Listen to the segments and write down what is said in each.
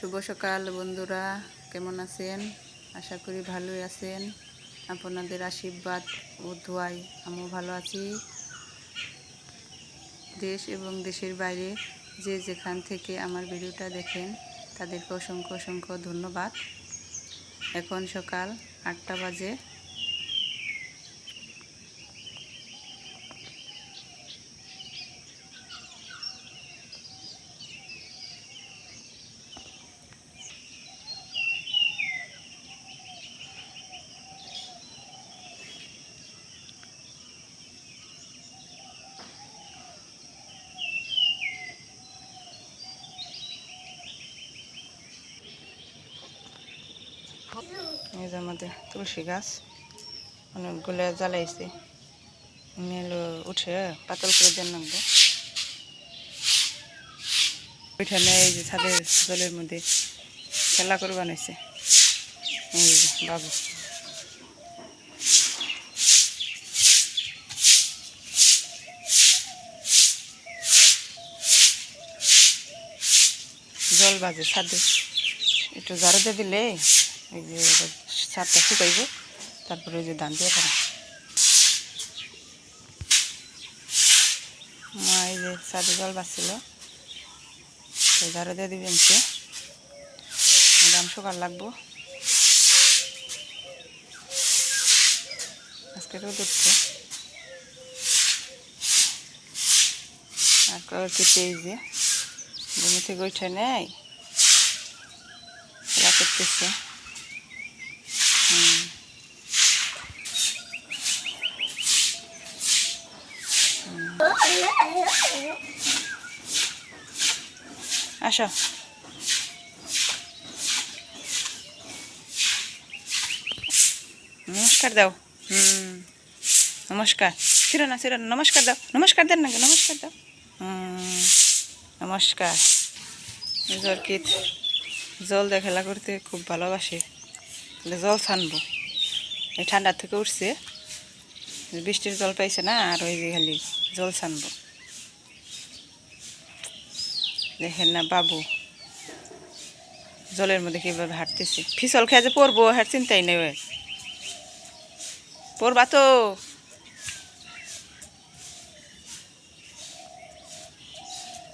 শুভ সকাল বন্ধুরা, কেমন আছেন? আশা করি ভালোই আছেন। আপনাদের আশীর্বাদ ও ধোয়াই আমিও ভালো আছি। দেশ এবং দেশের বাইরে যে যেখান থেকে আমার ভিডিওটা দেখেন, তাদেরকে অসংখ্য অসংখ্য ধন্যবাদ। এখন সকাল আটটা বাজে। এই যে আমাদের তুলসী গাছ, অনেকগুলো জ্বালাইছে। মেলো উঠে পাতল করে দেন নামবো। ওইখানে এই যে ছাদের জলের মধ্যে খেলা করে বানাইছে এই যে বাবু। জল বাজে ছাদে। একটু জারো দিয়ে দিলে, এই যে ছাদটা শুকাইব। তারপরে ওই যে ধান দিয়ে পারে মা এই যে ছাদে জল তো জারো দিয়ে দিবেন সে ধান শুকার লাগবো। আজকে রোদ উঠছে আর কেটে এই যে? ঘুমে থেকে উঠে নেয় খেলা করতেছে আসো। নমস্কার দাও। হুম। নমস্কার। ছিল না ছিল না। নমস্কার দাও। নমস্কার দেন নাকি নমস্কার দাও। হুম। নমস্কার। জর্কিত জল দিয়ে খেলা করতে খুব ভালোবাসে। জল ছানবো। এই ঠান্ডার থেকে উঠছে। বৃষ্টির জল পাইছে না, আর ওই যে খালি জল ছানবো। দেখেন না বাবু, জলের মধ্যে কীভাবে হাঁটতেছে। ফিসল খেয়ে যে পড়ব হার চিন্তাই নেই পড়বা তো।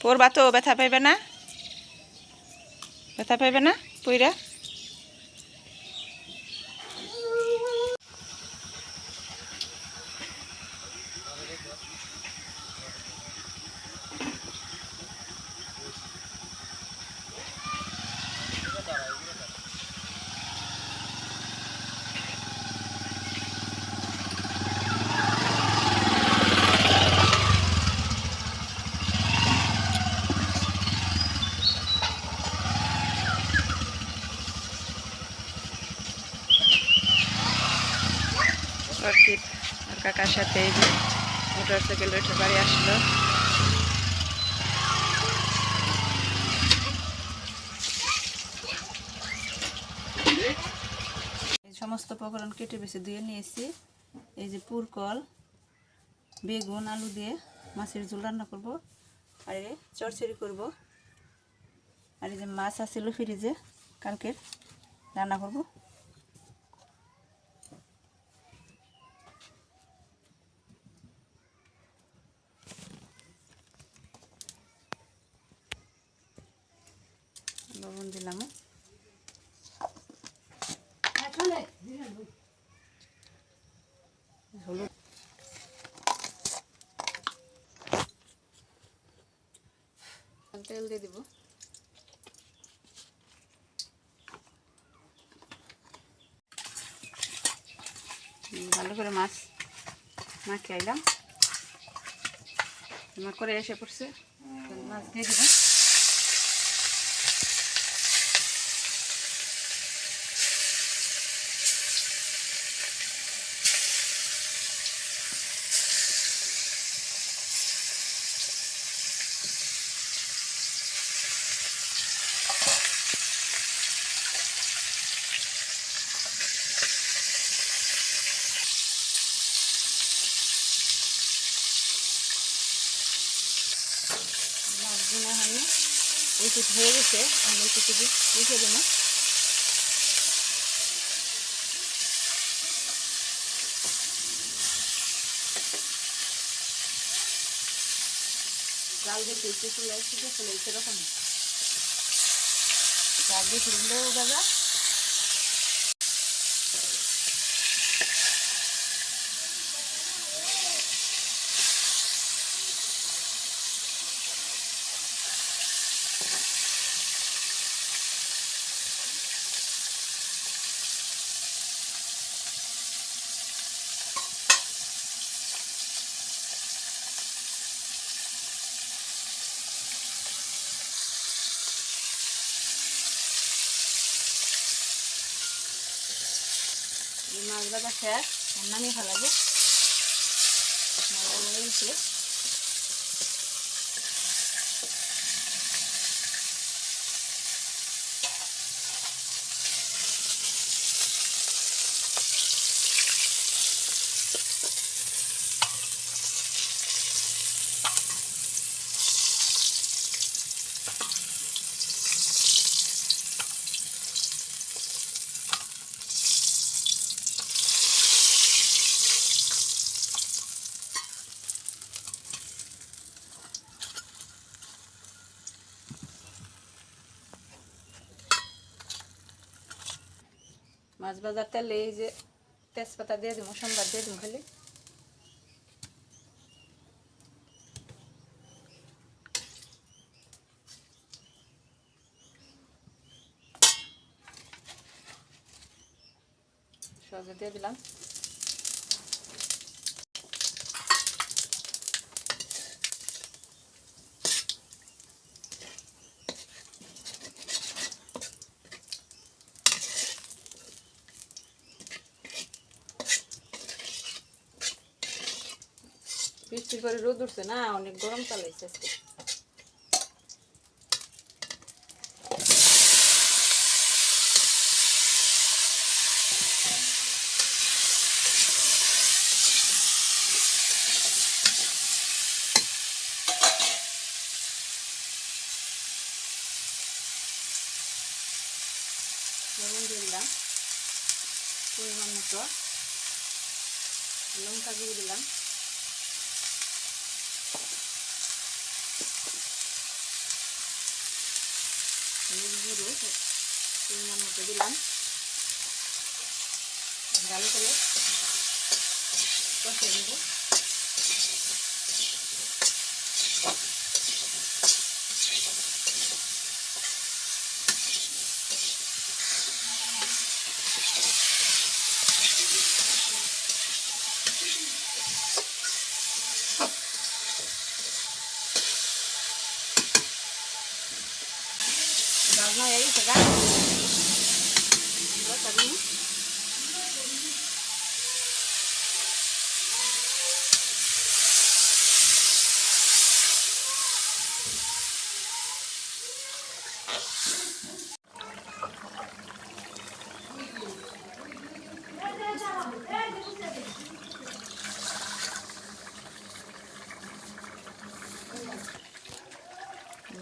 পড়বা তো, ব্যথা পাইবে না? ব্যথা পাইবে না, পইরা অর্কিড আর কাকার সাথে মোটর সাইকেল উঠে বাড়ি আসলো। সমস্ত উপকরণ কেটে বেছে দিয়ে নিয়েছি। এই যে পুরকল, বেগুন, আলু দিয়ে মাছের ঝোল রান্না করব। আর এই চড়চড়ি করব। আর এই যে মাছ আছিল ফ্রিজে, কালকের রান্না করব। লবণ দিলাম। হলুদ তেল দিয়ে দিব। ভালো করে মাছ মাখিয়ে আইলাম। আমার করে এসে পড়ছে। মাছ দিয়ে দিব। লাগবে না। উচিত হয়ে গেছে আমি এইটুকু লিখে দেবো। জাল দিয়ে চলে আসছে চলে সেরকম জাল দিয়ে ফিরলেও এই মাছ ভাজা শেষ নামিয়ে ফেলাবো মাছ মাছ ভাজার তেলে এই যে তেজপাতা দিয়ে দিব সোমবার দিয়ে দিব খালি। সহজে দিয়ে দিলাম। বৃষ্টির পরে রোদ উঠছে না, অনেক গরম চালাইছে আজকে। দিয়ে দিলাম। পরিমাণ মতো। লঙ্কা দিয়ে দিলাম হলুদ গুঁড়ো পরিমাণ মতো দিলাম। ভালো করে কষে দেবো রান্না হয়ে গেছে গা।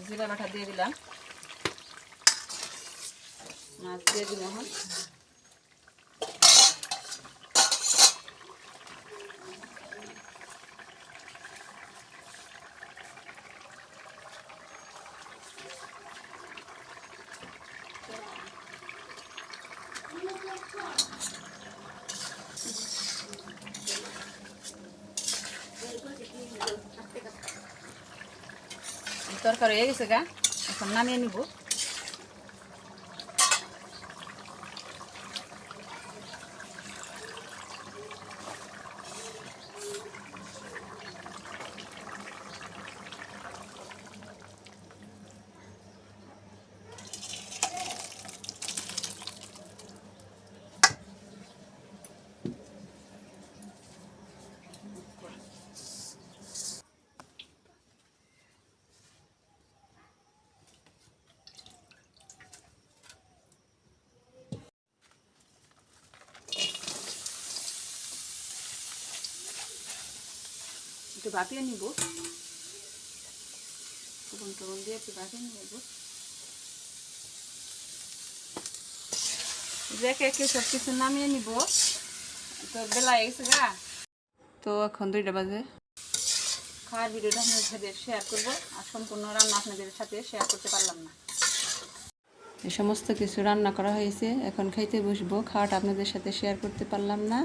জিরা বাটা দিয়ে দিলাম মাছ দিয়ে দিব এখন তরকারি হয়ে গেছে গা এখন নামিয়ে নিব একটু বাপিয়ে নিব। ফুটন টুকন দিয়ে একটু ভাপিয়ে নেব। দেখে সব কিছু নামিয়ে নিব। তো বেলা এসে গা। তো এখন দুইটা বাজে। খাওয়ার ভিডিওটা আপনাদের শেয়ার করব। আর সম্পূর্ণ রান্না আপনাদের সাথে শেয়ার করতে পারলাম না। এই সমস্ত কিছু রান্না করা হয়েছে। এখন খাইতে বসবো। খাওয়াটা আপনাদের সাথে শেয়ার করতে পারলাম না।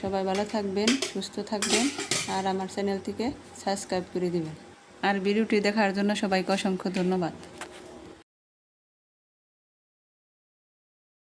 সবাই ভালো থাকবেন, সুস্থ থাকবেন, আর আমার চ্যানেলটিকে সাবস্ক্রাইব করে দিবেন। আর ভিডিওটি দেখার জন্য সবাইকে অসংখ্য ধন্যবাদ।